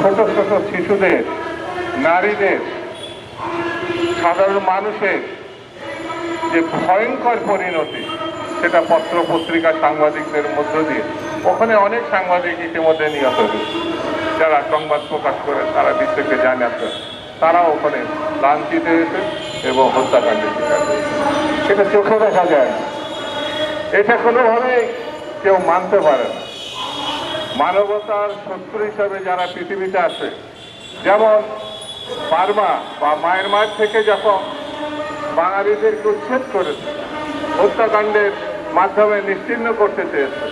ছোট ছোট শিশুদের, নারীদের, সাধারণ মানুষের যে ভয়ঙ্কর পরিণতি, সেটা পত্র পত্রিকা সাংবাদিকদের মধ্য দিয়ে, ওখানে অনেক সাংবাদিক ইতিমধ্যে নিহত হয়েছে। যারা সংবাদ প্রকাশ করে, তারা বিশ্বকে জানাতে তারা ওখানে লাঞ্ছিত হয়েছে এবং হত্যাকাণ্ডের শিকার হয়েছে। সেটা চোখে দেখা যায় এটা কোনোভাবেই কেউ মানতে পারে না। মানবতার শত্রু হিসাবে যারা পৃথিবীতে আছে, যেমন বার্মা বা মায়ের থেকে যখন বাঙালিদেরকে উচ্ছেদ করেছে, হত্যাকাণ্ডের মাধ্যমে নিশ্চিহ্ন করতে চেয়েছে,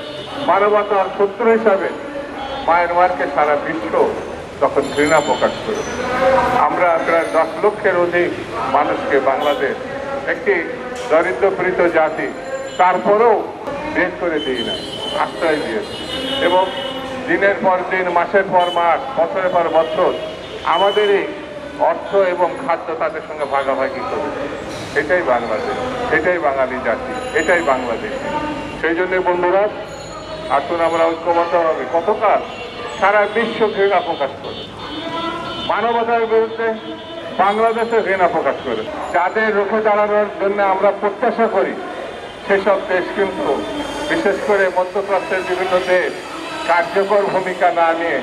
মানবতার শত্রু হিসাবে মায়ানমারকে সারা বিশ্ব তখন ঘৃণা প্রকাশ করে আমরা প্রায় দশ লক্ষের অধিক মানুষকে বাংলাদেশ, একটি দরিদ্রপীড়িত জাতি, তারপরেও বের করে দিই না আশ্রয় দিয়েছে। এবং দিনের পর দিন, মাসের পর মাস, বছরের পর বছর আমাদেরই অর্থ এবং খাদ্য তাদের সঙ্গে ভাগাভাগি করেছে এটাই বাংলাদেশ, এটাই বাঙালি জাতি, এটাই বাংলাদেশ। সেই জন্য বন্ধুরা, আসুন আমরা ঐক্যবদ্ধ হবে। কতকাল সারা বিশ্ব ঘৃণা প্রকাশ করে মানবতার বিরুদ্ধে বাংলাদেশে ঘৃণা প্রকাশ করে যাদের রুখে দাঁড়ানোর জন্য আমরা প্রত্যাশা করি, সেসব দেশ কিন্তু, বিশেষ করে মধ্যপ্রাচ্যের বিভিন্ন দেশ কার্যকর ভূমিকা না নিয়ে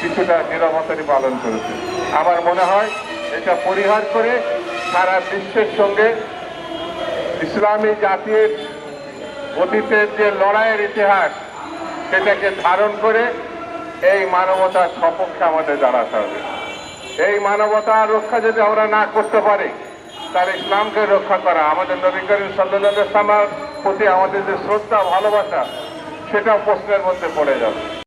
কিছুটা নিরবতারি পালন করেছে। আমার মনে হয় এটা পরিহার করে সারা বিশ্বের সঙ্গে ইসলামী জাতির অতীতের যে লড়াইয়ের ইতিহাস, সেটাকে ধারণ করে এই মানবতার সপক্ষে আমাদের দাঁড়াতে হবে। এই মানবতার রক্ষা যদি আমরা না করতে পারি, তাহলে ইসলামকে রক্ষা করা, আমাদের নবী সাল্লাহ সাল্লামের প্রতি আমাদের যে শ্রদ্ধা, ভালোবাসা সেটাও প্রশ্নের মধ্যে পড়ে যাবে।